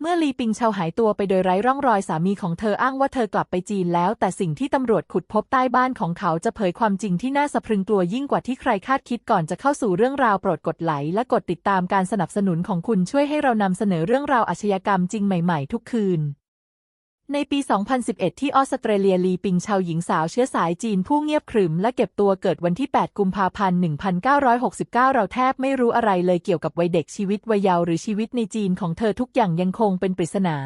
เมื่อลีปิงเชาหายตัวไปโดยไร้ร่องรอยสามีของเธออ้างว่าเธอกลับไปจีนแล้ว แต่สิ่งที่ตำรวจขุดพบใต้บ้านของเขาจะเผยความจริงที่น่าสะพรึงกลัวยิ่งกว่าที่ใครคาดคิดก่อนจะเข้าสู่เรื่องราวโปรดกดไลค์และกดติดตามการสนับสนุนของคุณช่วยให้เรานำเสนอเรื่องราวอาชญากรรมจริงใหม่ๆ ทุกคืน ในปี 2011 ที่ออสเตรเลียลีปิงชาวหญิงสาวเชื้อสายจีนผู้เงียบขรึมและเก็บตัวเกิดวันที่ 8 กุมภาพันธ์ 1969 เราแทบไม่รู้อะไรเลยเกี่ยวกับวัยเด็กชีวิตวัยเยาว์หรือชีวิตในจีนของเธอทุกอย่างยังคงเป็นปริศนา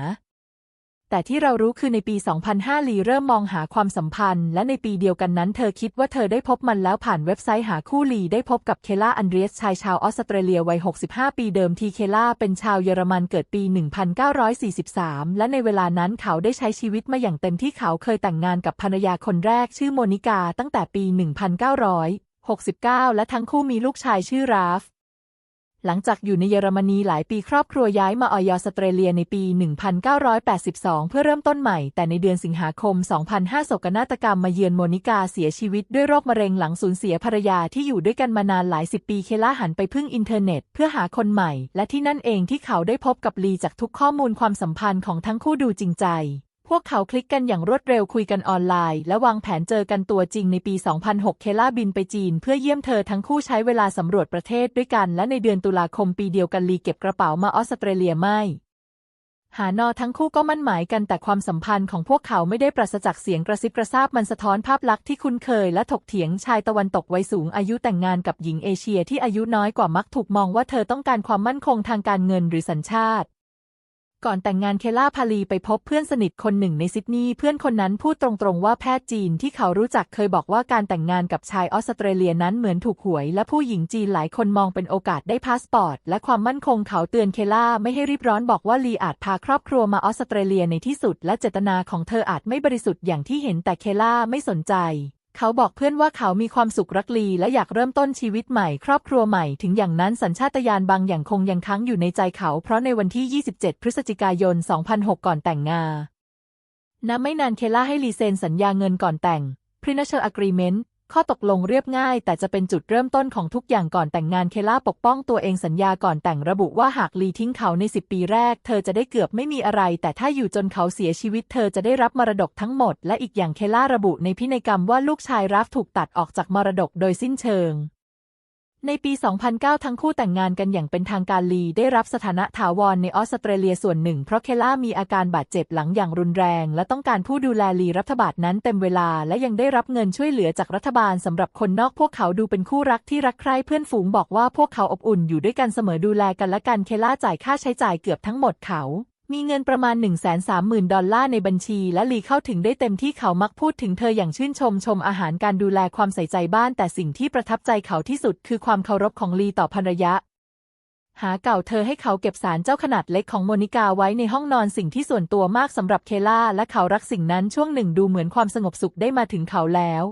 แต่ที่เรารู้คือในปี 2005 ลีเริ่มมองหาความสัมพันธ์ และในปีเดียวกันนั้นเธอคิดว่าเธอได้พบมันแล้วผ่านเว็บไซต์หาคู่ลีได้พบกับเคล่าอันเดรียสชายชาวออสเตรเลียวัย 65 ปีเดิมทีเคล่าเป็นชาวเยอรมันเกิดปี 1943 และในเวลานั้นเขาได้ใช้ชีวิตมาอย่างเต็มที่เขาเคยแต่งงานกับภรรยาคนแรกชื่อโมนิกาตั้งแต่ปี 1969 และทั้งคู่มีลูกชายชื่อราฟ หลังจากอยู่ในเยอรมนีหลายปีครอบครัวย้ายมาออยอสเตรเลียในปี 1982 เพื่อเริ่มต้นใหม่ แต่ในเดือนสิงหาคม 2005โศกนาฏกรรมมาเยือนโมนิกาเสียชีวิตด้วยโรคมะเร็งหลังสูญเสียภรรยาที่อยู่ด้วยกันมานานหลายสิบปีเคล่าหันไปพึ่งอินเทอร์เน็ต เพื่อหาคนใหม่ และที่นั่นเองที่เขาได้พบกับลีจากทุกข้อมูลความสัมพันธ์ของทั้งคู่ดูจริงใจ พวกเขาคลิกกันอย่างรวดเร็วคุยกันออนไลน์ และวางแผนเจอกันตัวจริงในปี 2006 เคล่าบินไปจีน เพื่อเยี่ยมเธอทั้งคู่ใช้เวลาสำรวจประเทศด้วยกัน และในเดือนตุลาคมปีเดียวกันลีเก็บกระเป๋ามาออสเตรเลียไม่หานอทั้งคู่ก็มั่นหมายกันแต่ความสัมพันธ์ของพวกเขาไม่ได้ปราศจากเสียงกระซิบกระซาบมันสะท้อนภาพลักษณ์ที่คุ้นเคยและถกเถียงชายตะวันตกวัยสูงอายุแต่งงานกับหญิงเอเชียที่อายุน้อยกว่ามักถูกมองว่าเธอต้องการความมั่นคงทางการเงินหรือสัญชาติ ก่อนแต่งงานเคล่าพาลีไปพบเพื่อนสนิทคนหนึ่งในซิดนีย์เพื่อนคนนั้นพูดตรงๆว่าแพทย์จีนที่เขารู้จักเคยบอกว่าการแต่งงานกับชายออสเตรเลียนั้นเหมือนถูกหวย และผู้หญิงจีนหลายคนมองเป็นโอกาสได้พาสปอร์ต และความมั่นคงเขาเตือนเคล่าไม่ให้รีบร้อนบอกว่าลีอาจพาครอบครัวมาออสเตรเลียในที่สุด และเจตนาของเธออาจไม่บริสุทธิ์อย่างที่เห็นแต่เคล่าไม่สนใจ เขาบอกเพื่อนว่าเขามีความสุขรักลีและอยากเริ่มต้นชีวิตใหม่ครอบครัวใหม่ถึงอย่างนั้นสัญชาตญาณบางอย่างคงยังค้างอยู่ในใจเขา เพราะในวันที่ 27 พฤศจิกายน 2006 ก่อนแต่งงานนับไม่นานเคล่าให้ลีเซนสัญญาเงินก่อนแต่ง Prenuptial Agreement ข้อตกลงเรียบง่าย แต่จะเป็นจุดเริ่มต้นของทุกอย่างก่อนแต่งงานเคล่าปกป้องตัวเองสัญญาก่อนแต่งระบุว่าหากลีทิ้งเขาใน 10 ปีแรก เธอจะได้เกือบไม่มีอะไร แต่ถ้าอยู่จนเขาเสียชีวิต เธอจะได้รับมรดกทั้งหมด และอีกอย่างเคล่าระบุในพินัยกรรมว่าลูกชายรัฟถูกตัดออกจากมรดกโดยสิ้นเชิง ในปี 2009 ทั้งคู่แต่งงานกันอย่างเป็นทางการลีได้รับสถานะถาวรในออสเตรเลียส่วนหนึ่ง เพราะเคล่ามีอาการบาดเจ็บหลังอย่างรุนแรง และต้องการผู้ดูแลลีรัฐบาลนั้นเต็มเวลา และยังได้รับเงินช่วยเหลือจากรัฐบาลสำหรับคนนอกพวกเขาดูเป็นคู่รักที่รักใคร่เพื่อนฝูงบอกว่าพวกเขาอบอุ่นอยู่ด้วยกันเสมอดูแลกันและกันเคล่าจ่ายค่าใช้จ่ายเกือบทั้งหมดเขา มีเงินประมาณ 130,000 ดอลลาร์ในบัญชี และลีเข้าถึงได้เต็มที่เขามักพูดถึงเธออย่างชื่นชมชมอาหารการดูแลความใส่ใจบ้านแต่สิ่งที่ประทับใจเขาที่สุดคือความเคารพของลีต่อภรรยาหาเก่าเธอให้เขาเก็บสารเจ้าขนาดเล็กของโมนิกาไว้ในห้องนอนสิ่งที่ส่วนตัวมากสำหรับเคล่าและเขารักสิ่งนั้นช่วงหนึ่งดูเหมือนความสงบสุขได้มาถึงเขาแล้ว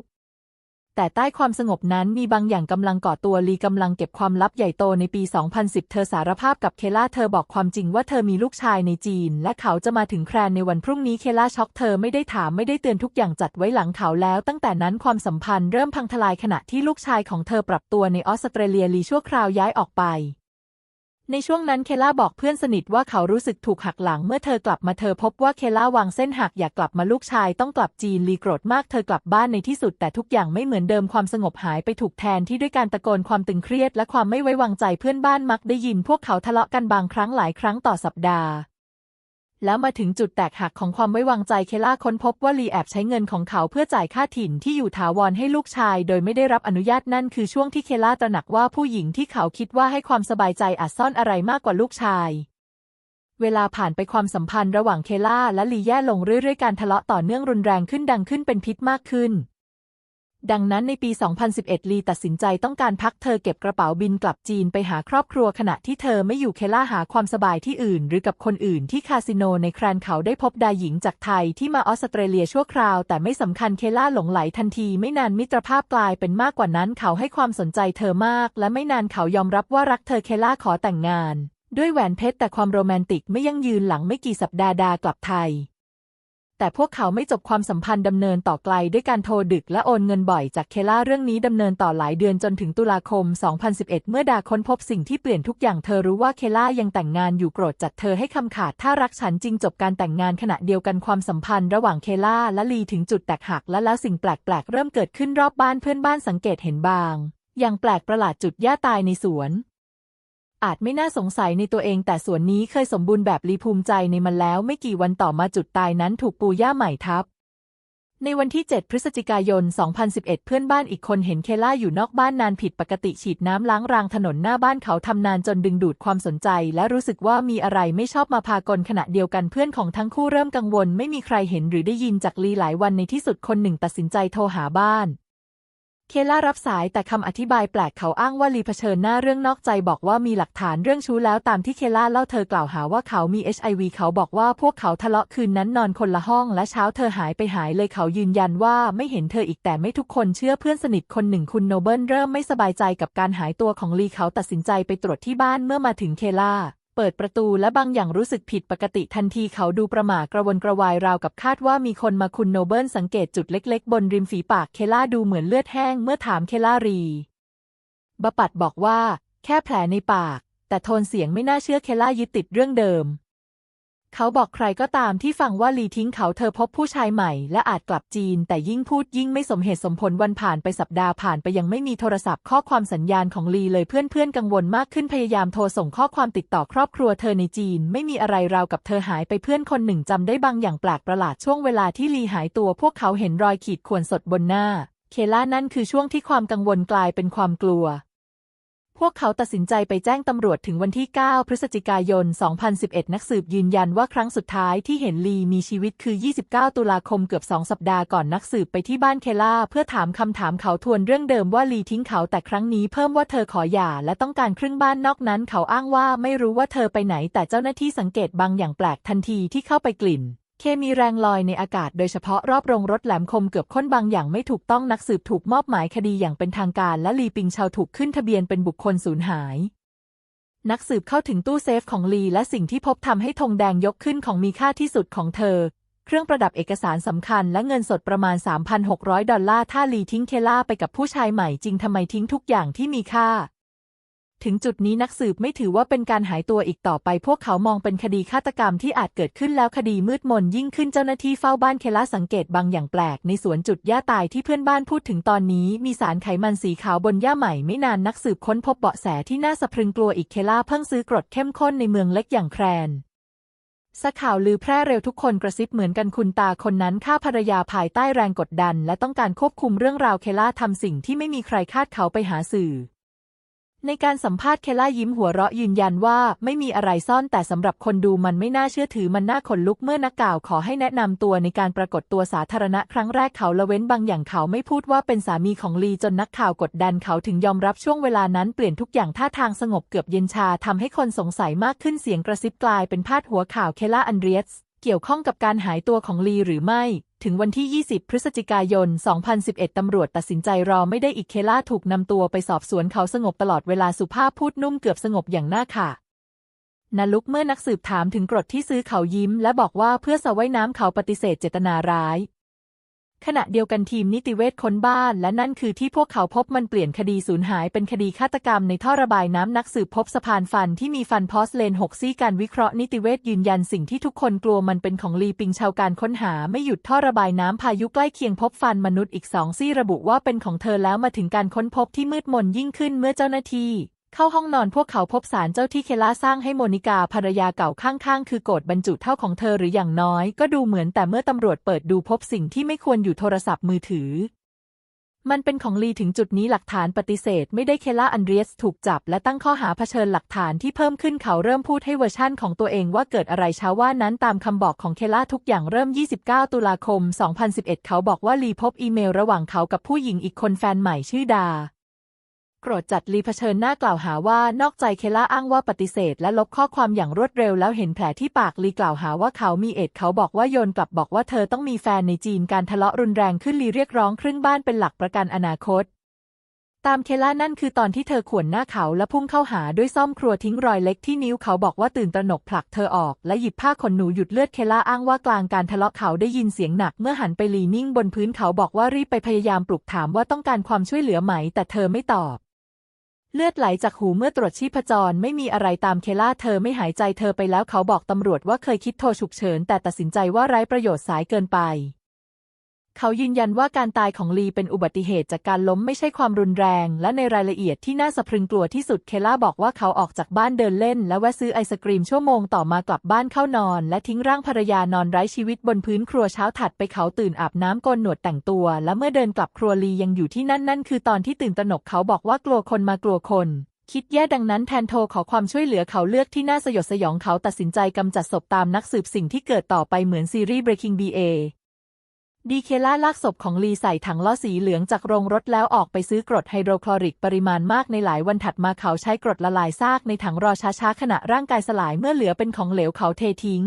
แต่ใต้ความสงบนั้นมีบางอย่างกำลังก่อตัวลีกำลังเก็บความลับใหญ่โตในปี 2010 เธอสารภาพกับเคล่าเธอบอกความจริงว่าเธอมีลูกชายในจีน และเขาจะมาถึงแครนในวันพรุ่งนี้เคล่าช็อกเธอไม่ได้ถามไม่ได้เตือนทุกอย่างจัดไว้หลังเขาแล้ว ตั้งแต่นั้นความสัมพันธ์เริ่มพังทลายขณะที่ลูกชายของเธอปรับตัวในออสเตรเลียลีชั่วคราวย้ายออกไป ในช่วงนั้นเคล่าบอกเพื่อนสนิทว่าเขารู้สึกถูกหักหลังเมื่อเธอกลับมาเธอพบว่าเคล่าวางเส้นหักอยากกลับมาลูกชายต้องกลับจีนลีโกรธมากเธอกลับบ้านในที่สุดแต่ทุกอย่างไม่เหมือนเดิมความสงบหายไปถูกแทนที่ด้วยการตะโกนความตึงเครียดและความไม่ไว้วางใจเพื่อนบ้านมักได้ยินพวกเขาทะเลาะกันบางครั้งหลายครั้งต่อสัปดาห์ แล้วมาถึงจุดแตกหักของความไว้วางใจเคล่าค้นพบว่าลีแอบใช้เงินของเขาเพื่อจ่ายค่าถิ่นที่อยู่ถาวรให้ลูกชาย โดยไม่ได้รับอนุญาตนั่นคือช่วงที่เคล่าตระหนักว่าผู้หญิงที่เขาคิดว่าให้ความสบายใจอาจซ่อนอะไรมากกว่าลูกชาย เวลาผ่านไปความสัมพันธ์ระหว่างเคล่าและลีแย่ลงเรื่อยๆการทะเลาะต่อเนื่องรุนแรงขึ้นดังขึ้นเป็นพิษมากขึ้น ดังนั้นในปี 2011 ลีตัดสินใจต้องการพักเธอเก็บกระเป๋าบินกลับจีนไปหาครอบครัวขณะที่เธอไม่อยู่เคล่าหาความสบายที่อื่น หรือกับคนอื่นที่คาสิโนในแครนเขาได้พบดาหญิงจากไทยที่มาออสเตรเลียชั่วคราว แต่ไม่สำคัญเคล่าหลงไหลทันที ไม่นานมิตรภาพกลายเป็นมากกว่านั้นเขาให้ความสนใจเธอมาก และไม่นานเขายอมรับว่ารักเธอเคล่าขอแต่งงาน ด้วยแหวนเพชรแต่ความโรแมนติกไม่ยั่งยืนหลังไม่กี่สัปดาห์ดากลับไทย แต่พวกเขาไม่จบความสัมพันธ์ดำเนินต่อไกลด้วยการโทรดึกและโอนเงินบ่อยจากเคล่าเรื่องนี้ดำเนินต่อหลายเดือนจนถึงตุลาคม 2011 เมื่อดาค้นพบสิ่งที่เปลี่ยนทุกอย่างเธอรู้ว่าเคล่ายังแต่งงานอยู่โกรธจัดเธอให้คำขาดถ้ารักฉันจริงจบการแต่งงานขณะเดียวกันความสัมพันธ์ระหว่างเคล่าและลีถึงจุดแตกหักและแล้วสิ่งแปลกๆเริ่มเกิดขึ้นรอบบ้านเพื่อนบ้านสังเกตเห็นบาง อย่างแปลกประหลาดจุดหญ้าตายในสวน อาจไม่น่าสงสัยในตัวเองแต่สวนนี้เคยสมบูรณ์แบบลีภูมิใจในมันแล้วไม่กี่วันต่อมาจุดตายนั้นถูกปูหญ้าใหม่ทับ ในวันที่ 7 พฤศจิกายน 2011 เพื่อนบ้านอีกคนเห็นเคล่าอยู่นอกบ้านนานผิดปกติฉีดน้ำล้างรางถนนหน้าบ้านเขาทำนานจนดึงดูดความสนใจ และรู้สึกว่ามีอะไรไม่ชอบมาพากลขณะเดียวกันเพื่อนของทั้งคู่เริ่มกังวล ไม่มีใครเห็นหรือได้ยินจากลีหลายวันในที่สุดคนหนึ่งตัดสินใจโทรหาบ้าน เคล่ารับสายแต่คำอธิบายแปลกเขาอ้างว่าลีเผชิญหน้าเรื่องนอกใจบอกว่ามีหลักฐานเรื่องชู้แล้วตามที่เคล่าเล่าเธอกล่าวหาว่าเขามี HIV เขาบอกว่าพวกเขาทะเลาะคืนนั้นนอนคนละห้องและเช้าเธอหายไปหายเลยเขายืนยันว่าไม่เห็นเธออีกแต่ไม่ทุกคนเชื่อเพื่อนสนิทคนหนึ่งคุณโนเบิลเริ่มไม่สบายใจกับการหายตัวของลีเขาตัดสินใจไปตรวจที่บ้านเมื่อมาถึงเคล่า เปิดประตูและบางอย่างรู้สึกผิดปกติทันทีเขาดูประหม่ากระวนกระวายราวกับคาดว่ามีคนมาคุณโนเบิลสังเกตจุดเล็กๆ บนริมฝีปากเคล่าดูเหมือนเลือดแห้งเมื่อถามเคล่ารีบปัดบอกว่า แค่แผลในปาก แต่โทนเสียงไม่น่าเชื่อเคล่ายึดติดเรื่องเดิม เขาบอกใครก็ตามที่ฟังว่าลีทิ้งเขาเธอพบผู้ชายใหม่และอาจกลับจีน แต่ยิ่งพูดยิ่งไม่สมเหตุสมผลวันผ่านไปสัปดาห์ผ่านไปยังไม่มีโทรศัพท์ข้อความสัญญาณของลีเลยเพื่อนๆ กังวลมากขึ้นพยายามโทรส่งข้อความติดต่อครอบครัวเธอในจีน ไม่มีอะไรราวกับเธอหายไปเพื่อนคนหนึ่งจำได้บางอย่างแปลกประหลาดช่วงเวลาที่ลีหายตัว พวกเขาเห็นรอยขีดข่วนสดบนหน้า เคล่านั่นคือช่วงที่ความกังวลกลายเป็นความกลัว พวกเขาตัดสินใจไปแจ้งตำรวจถึงวันที่ 9 พฤศจิกายน 2011 นักสืบยืนยันว่าครั้งสุดท้ายที่เห็นลีมีชีวิตคือ 29 ตุลาคมเกือบ 2 สัปดาห์ก่อนนักสืบไปที่บ้านเคล่า เพื่อถามคำถามเขาทวนเรื่องเดิมว่าลีทิ้งเขาแต่ครั้งนี้เพิ่มว่าเธอขอหย่าและต้องการครึ่งบ้านนอกนั้น เขาอ้างว่าไม่รู้ว่าเธอไปไหนแต่เจ้าหน้าที่สังเกตบางอย่างแปลกทันทีที่เข้าไปกลิ่น เคมีแรงลอยในอากาศโดยเฉพาะรอบโรงรถแหลมคมเกือบค้นบางอย่างไม่ถูกต้องนักสืบถูกมอบหมายคดีอย่างเป็นทางการและลีปิงชาวถูกขึ้นทะเบียนเป็นบุคคลสูญหาย นักสืบเข้าถึงตู้เซฟของลีและสิ่งที่พบทำให้ธงแดงยกขึ้นของมีค่าที่สุดของเธอ เครื่องประดับเอกสารสำคัญและเงินสดประมาณ 3,600 ดอลลาร์ถ้าลีทิ้งเคล่าไปกับผู้ชายใหม่จริงทำไมทิ้งทุกอย่างที่มีค่า ถึงจุดนี้นักสืบไม่ถือว่าเป็นการหายตัวอีกต่อไป พวกเขามองเป็นคดีฆาตกรรมที่อาจเกิดขึ้นแล้วคดีมืดมนยิ่งขึ้นเจ้าหน้าที่เฝ้าบ้านเคล่าสังเกตบางอย่างแปลก ในสวนจุดหญ้าตายที่เพื่อนบ้านพูดถึงตอนนี้ มีสารไขมันสีขาวบนหญ้าใหม่ไม่นานนักสืบค้นพบเบาะแสที่น่าสะพรึงกลัวอีกเคล่าเพิ่งซื้อกรดเข้มข้นในเมืองเล็กอย่างแครนสข่าวลือแพร่เร็วทุกคนกระซิบเหมือนกันคุณตาคนนั้นฆ่าภรรยาภายใต้แรงกดดัน และต้องการควบคุมเรื่องราวเคล่าทำสิ่งที่ไม่มีใครคาดเขาไปหาสื่อ ในการสัมภาษณ์เคล่ายิ้มหัวเราะยืนยันว่าไม่มีอะไรซ่อนแต่สำหรับคนดูมันไม่น่าเชื่อถือมันน่าขนลุกเมื่อนักข่าวขอให้แนะนำตัวในการปรากฏตัวสาธารณะครั้งแรกเขาละเว้นบางอย่างเขาไม่พูดว่าเป็นสามีของลีจนนักข่าวกดดันเขาถึงยอมรับช่วงเวลานั้นเปลี่ยนทุกอย่างท่าทางสงบเกือบเย็นชาทำให้คนสงสัยมากขึ้นเสียงกระซิบกลายเป็นพาดหัวข่าวเคล่าอันเดรียสเกี่ยวข้องกับการหายตัวของลีหรือไม่ ถึงวันที่ 20 พฤศจิกายน 2011 ตำรวจตัดสินใจรอไม่ได้อีกเคล่าถูกนำตัวไปสอบสวนเขาสงบตลอดเวลาสุภาพพูดนุ่มเกือบสงบอย่างน่าค่ะนาลุกเมื่อนักสืบถามถึงกรดที่ซื้อเขายิ้ม และบอกว่าเพื่อสะไว้น้ำเขาปฏิเสธเจตนาร้าย ขณะเดียวกันทีมนิติเวชค้นบ้าน และนั่นคือที่พวกเขาพบมันเปลี่ยนคดีสูญหายเป็นคดีฆาตกรรมในท่อระบายน้ำนักสืบพบสะพานฟันที่มีฟันพอสเลนหกซี่การวิเคราะห์นิติเวชยืนยันสิ่งที่ทุกคนกลัวมันเป็นของลีปิงชาวการค้นหาไม่หยุดท่อระบายน้ำพายุใกล้เคียงพบฟันมนุษย์อีกสองซี่ระบุว่าเป็นของเธอแล้วมาถึงการค้นพบที่มืดมนยิ่งขึ้นเมื่อเจ้าหน้าที่ เข้าห้องนอนพวกเขาพบสารเจ้าที่เคล่าสร้างให้โมนิกาภรรยาเก่าข้างๆ คือโกดบรรจุเท่าของเธอหรืออย่างน้อยก็ดูเหมือนแต่เมื่อตำรวจเปิดดูพบสิ่งที่ไม่ควรอยู่โทรศัพท์มือถือ มันเป็นของลีถึงจุดนี้หลักฐานปฏิเสธ ไม่ได้เคล่าอันเดรียสถูกจับ และตั้งข้อหาเผชิญหลักฐานที่เพิ่มขึ้นเขาเริ่มพูดให้เวอร์ชั่นของตัวเองว่าเกิดอะไรเช้าว่านั้นตามคำบอกของเคล่าทุกอย่างเริ่ม 29 ตุลาคม 2011 เขาบอกว่าลีพบอีเมลระหว่างเขากับผู้หญิงอีกคนแฟนใหม่ชื่อดา โกรธจัดลีเผชิญหน้ากล่าวหาว่านอกใจเคล่าอ้างว่าปฏิเสธ และลบข้อความอย่างรวดเร็วแล้วเห็นแผลที่ปากลีกล่าวหาว่าเขามีเอดเขาบอกว่าโยนกลับบอกว่าเธอต้องมีแฟนในจีนการทะเลาะรุนแรงขึ้นลีเรียกร้องครึ่งบ้านเป็นหลักประกันอนาคต ตามเคล่านั่นคือตอนที่เธอข่วนหน้าเขาและพุ่งเข้าหาด้วยซ่อมครัวทิ้งรอยเล็กที่นิ้วเขาบอกว่าตื่นตระหนกผลักเธอออกและหยิบผ้าขนหนูหยุดเลือดเคล่าอ้างว่ากลางการทะเลาะเขาได้ยินเสียงหนักเมื่อหันไปลีนิ่งบนพื้นเขาบอกว่ารีบไปพยายามปลุกถามว่าต้องการความช่วยเหลือไหม แต่เธอไม่ตอบ เลือดไหลจากหูเมื่อตรวจชีพจรไม่มีอะไรตามเคล่าเธอไม่หายใจเธอไปแล้วเขาบอกตำรวจว่าเคยคิดโทรฉุกเฉินแต่ตัดสินใจว่าไร้ประโยชน์สายเกินไป เขายืนยันว่าการตายของลีเป็นอุบัติเหตุจากการล้มไม่ใช่ความรุนแรง และในรายละเอียดที่น่าสะพรึงกลัวที่สุดเคล่าบอกว่าเขาออกจากบ้านเดินเล่น และแวะซื้อไอศกรีมชั่วโมงต่อมากลับบ้านเข้านอน และทิ้งร่างภรรยานอนไร้ชีวิตบนพื้นครัวเช้าถัดไปเขาตื่นอาบน้ำกนหนวดแต่งตัว และเมื่อเดินกลับครัวลียังอยู่ที่นั่นนั่นคือตอนที่ตื่นตระหนกเขาบอกว่ากลัวคนมากลัวคนคิดแย่ดังนั้นแทนโทรขอความช่วยเหลือเขาเลือกที่น่าสยดสยองเขาตัดสินใจกำจัดศพตามนักสืบสิ่งที่เกิดต่อไปเหมือนซีรีส์ Breaking BA ดีเคล่าลากศพของลีใส่ถังล้อสีเหลืองจากโรงรถแล้วออกไปซื้อกรดไฮโดรคลอริกปริมาณมากในหลายวันถัดมาเขาใช้กรดละลายซากในถังรอช้าๆขณะร่างกายสลายเมื่อเหลือเป็นของเหลวเขาเททิ้ง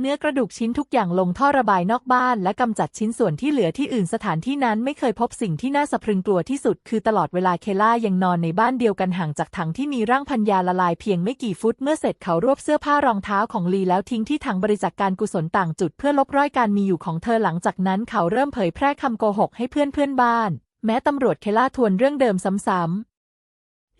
เนื้อกระดูกชิ้นทุกอย่างลงท่อระบายนอกบ้าน และกำจัดชิ้นส่วนที่เหลือที่อื่นสถานที่นั้นไม่เคยพบสิ่งที่น่าสะพรึงกลัวที่สุด คือตลอดเวลาเคล่ายังนอนในบ้านเดียวกันห่างจากถังที่มีร่างพันยาละลายเพียงไม่กี่ฟุตเมื่อเสร็จเขารวบเสื้อผ้ารองเท้าของลีแล้วทิ้งที่ถังบริจาคการกุศลต่างจุดเพื่อลบรอยการมีอยู่ของเธอหลังจากนั้นเขาเริ่มเผยแพร่คำโกหกให้เพื่อนเพื่อนบ้าน แม้ตำรวจเคล่าทวนเรื่องเดิมซ้ำๆ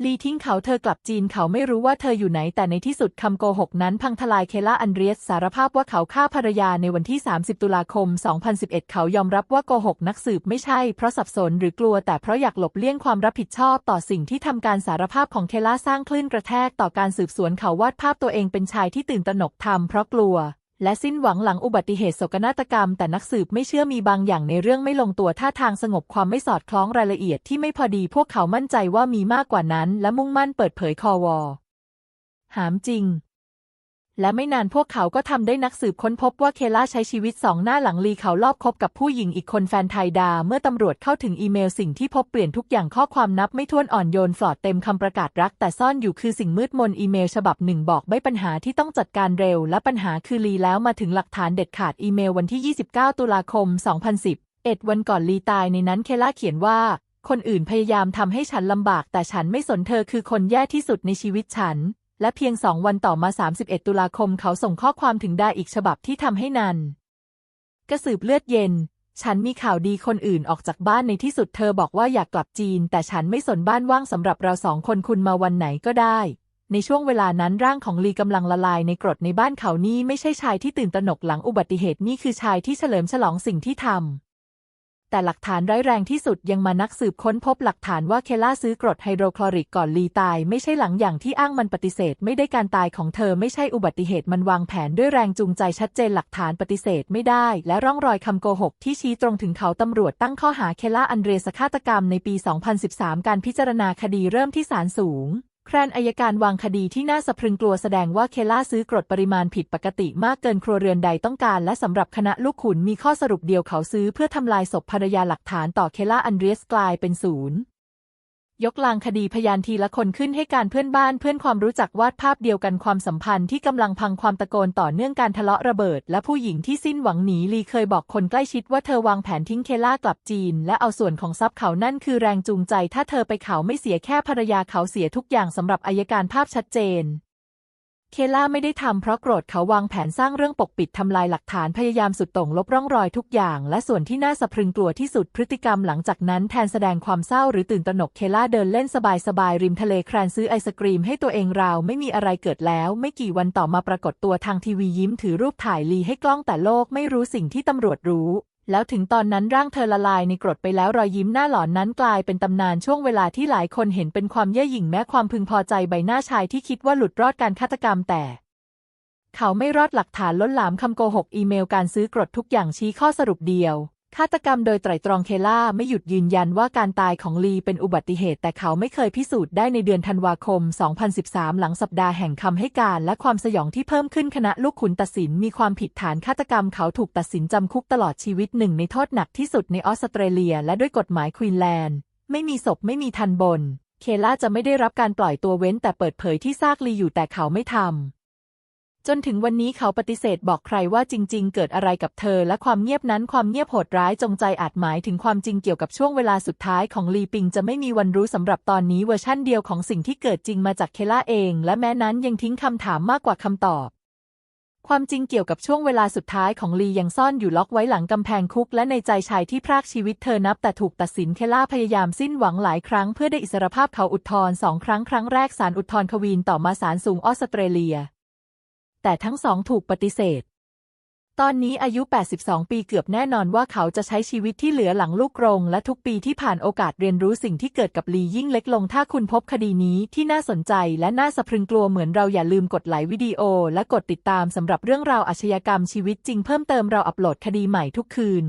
ลีทิ้งเขาเธอกลับจีนเขาไม่รู้ว่าเธออยู่ไหนแต่ในที่สุดคำโกหกนั้นพังทลายเคล่าอันเดรียสสารภาพว่าเขาฆ่าภรรยาในวันที่ 30 ตุลาคม 2011 เขายอมรับว่าโกหกนักสืบไม่ใช่เพราะสับสนหรือกลัวแต่เพราะอยากหลบเลี่ยงความรับผิดชอบต่อสิ่งที่ทำการสารภาพของเคล่าสร้างคลื่นกระแทกต่อการสืบสวนเขาวาดภาพตัวเองเป็นชายที่ตื่นตระหนกทำเพราะกลัว และสิ้นหวังหลังอุบัติเหตุโศกนาฏกรรม แต่นักสืบไม่เชื่อมีบางอย่างในเรื่องไม่ลงตัวท่าทางสงบความไม่สอดคล้องรายละเอียดที่ไม่พอดีพวกเขามั่นใจว่ามีมากกว่านั้น และมุ่งมั่นเปิดเผยคอวอหามจริง และไม่นานพวกเขาก็ทำได้นักสืบค้นพบว่าเคล่าใช้ชีวิตสองหน้าหลังลีเขาลอบคบกับผู้หญิงอีกคนแฟนไทยดา เมื่อตำรวจเข้าถึงอีเมลสิ่งที่พบเปลี่ยนทุกอย่างข้อความนับไม่ถ้วนอ่อนโยนฟลอดเต็มคำประกาศรัก แต่ซ่อนอยู่คือสิ่งมืดมนอีเมลฉบับหนึ่งบอกไม่ปัญหาที่ต้องจัดการเร็ว และปัญหาคือลีแล้วมาถึงหลักฐานเด็ดขาดอีเมลวันที่ 29 ตุลาคม 2010 เอ็ดวันก่อนลีตายในนั้นเคล่าเขียนว่า คนอื่นพยายามทำให้ฉันลำบาก แต่ฉันไม่สนเธอคือคนแย่ที่สุดในชีวิตฉัน และเพียงสองวันต่อมา 31 ตุลาคมเขาส่งข้อความถึงดาอีกฉบับที่ทำให้นัน กระสืบเลือดเย็น ฉันมีข่าวดีคนอื่นออกจากบ้านในที่สุดเธอบอกว่าอยากกลับจีน แต่ฉันไม่สนบ้านว่างสำหรับเราสองคนคุณมาวันไหนก็ได้ ในช่วงเวลานั้นร่างของลีกำลังละลายในกรดในบ้านเขานี่ไม่ใช่ชายที่ตื่นตระหนกหลังอุบัติเหตุนี่คือชายที่เฉลิมฉลองสิ่งที่ทำ แต่หลักฐานร้ายแรงที่สุดยังมานักสืบค้นพบหลักฐานว่าเคล่าซื้อกรดไฮโดรคลอริกก่อนลีตาย ไม่ใช่หลังอย่างที่อ้างมันปฏิเสธ ไม่ได้การตายของเธอไม่ใช่อุบัติเหตุมันวางแผนด้วยแรงจูงใจชัดเจนหลักฐานปฏิเสธไม่ได้ และร่องรอยคำโกหกที่ชี้ตรงถึงเขาตำรวจตั้งข้อหาเคล่าอันเดรสฆาตกรรมในปี 2013 การพิจารณาคดีเริ่มที่ศาลสูง แครนอายการวางคดีที่น่าสะพรึงกลัวแสดงว่าเคล่าซื้อกรดปริมาณผิดปกติมากเกินครัวเรือนใดต้องการ และสำหรับคณะลูกขุนมีข้อสรุปเดียวเขาซื้อเพื่อทำลายศพภรรยาหลักฐานต่อเคล่าอันเดรียสกลายเป็นศูนย์ ยกลางคดีพยานทีละคนขึ้นให้การเพื่อนบ้านเพื่อนความรู้จักวาดภาพเดียวกันความสัมพันธ์ที่กำลังพังความตะโกนต่อเนื่องการทะเลาะระเบิด และผู้หญิงที่สิ้นหวังหนีลีเคยบอกคนใกล้ชิดว่าเธอวางแผนทิ้งเคล่ากลับจีน และเอาส่วนของทรัพย์เขานั่นคือแรงจูงใจ ถ้าเธอไปเขาไม่เสียแค่ภรรยาเขาเสียทุกอย่างสำหรับอายการภาพชัดเจน เคล่าไม่ได้ทำเพราะโกรธเขาวางแผนสร้างเรื่องปกปิดทำลายหลักฐานพยายามสุดต่งลบร่องรอยทุกอย่าง และส่วนที่น่าสะพรึงกลัวที่สุดพฤติกรรมหลังจากนั้นแทนแสดงความเศร้าหรือตื่นตระหนกเคล่าเดินเล่นสบายๆริมทะเลแครนซื้อไอศกรีมให้ตัวเองราวไม่มีอะไรเกิดแล้ว ไม่กี่วันต่อมาปรากฏตัวทางทีวียิ้มถือรูปถ่ายลีให้กล้องแต่โลกไม่รู้สิ่งที่ตำรวจรู้ แล้วถึงตอนนั้นร่างเธอละลายในกรดไปแล้วรอยยิ้มหน้าหลอนนั้นกลายเป็นตำนานช่วงเวลาที่หลายคนเห็นเป็นความเย่อหยิ่งแม้ความพึงพอใจใบหน้าชายที่คิดว่าหลุดรอดการฆาตกรรมแต่ เขาไม่รอดหลักฐานล้นหลามคำโกหกอีเมลการซื้อกรดทุกอย่างชี้ข้อสรุปเดียว ฆาตกรรมโดยไตรตรองเคล่าไม่หยุดยืนยันว่าการตายของลีเป็นอุบัติเหตุ แต่เขาไม่เคยพิสูจน์ได้ในเดือนธันวาคม 2013 หลังสัปดาห์แห่งคำให้การและความสยองที่เพิ่มขึ้นคณะลูกขุนตัดสินมีความผิดฐานฆาตกรรมเขาถูกตัดสินจำคุกตลอดชีวิตหนึ่งในโทษหนักที่สุดในออสเตรเลีย และด้วยกฎหมายควีนแลนด์ ไม่มีศพไม่มีทันบน เคล่าจะไม่ได้รับการปล่อยตัวเว้นแต่เปิดเผยที่ซากลีอยู่แต่เขาไม่ทำ จนถึงวันนี้เขาปฏิเสธบอกใครว่าจริง ๆ เกิดอะไรกับเธอ และความเงียบนั้นความเงียบโหดร้ายจงใจอาจหมายถึงความจริงเกี่ยวกับช่วงเวลาสุดท้ายของลีปิงจะไม่มีวันรู้สำหรับตอนนี้เวอร์ชั่นเดียวของสิ่งที่เกิดจริงมาจากเคล่าเอง และแม้นั้นยังทิ้งคำถามมากกว่าคำตอบความจริงเกี่ยวกับช่วงเวลาสุดท้ายของลียังซ่อนอยู่ล็อกไว้หลังกำแพงคุก และในใจชายที่พรากชีวิตเธอนับแต่ถูกตัดสินเคล่าพยายามสิ้นหวังหลายครั้งเพื่อได้อิสรภาพเขาอุทธรสองครั้งครั้งแรกศาลอุทธรณ์ควีนต่อมาศาลสูงออสเตรเลีย แต่ทั้งสองถูกปฏิเสธ ตอนนี้อายุ 82 ปีเกือบแน่นอนว่าเขาจะใช้ชีวิตที่เหลือหลังลูกกรง และทุกปีที่ผ่านโอกาสเรียนรู้สิ่งที่เกิดกับลียิ่งเล็กลง ถ้าคุณพบคดีนี้ที่น่าสนใจและน่าสะพรึงกลัวเหมือนเราอย่าลืมกดไลค์วิดีโอ และกดติดตามสำหรับเรื่องราวอาชญากรรมชีวิตจริงเพิ่มเติมเราอัปโหลดคดีใหม่ทุกคืน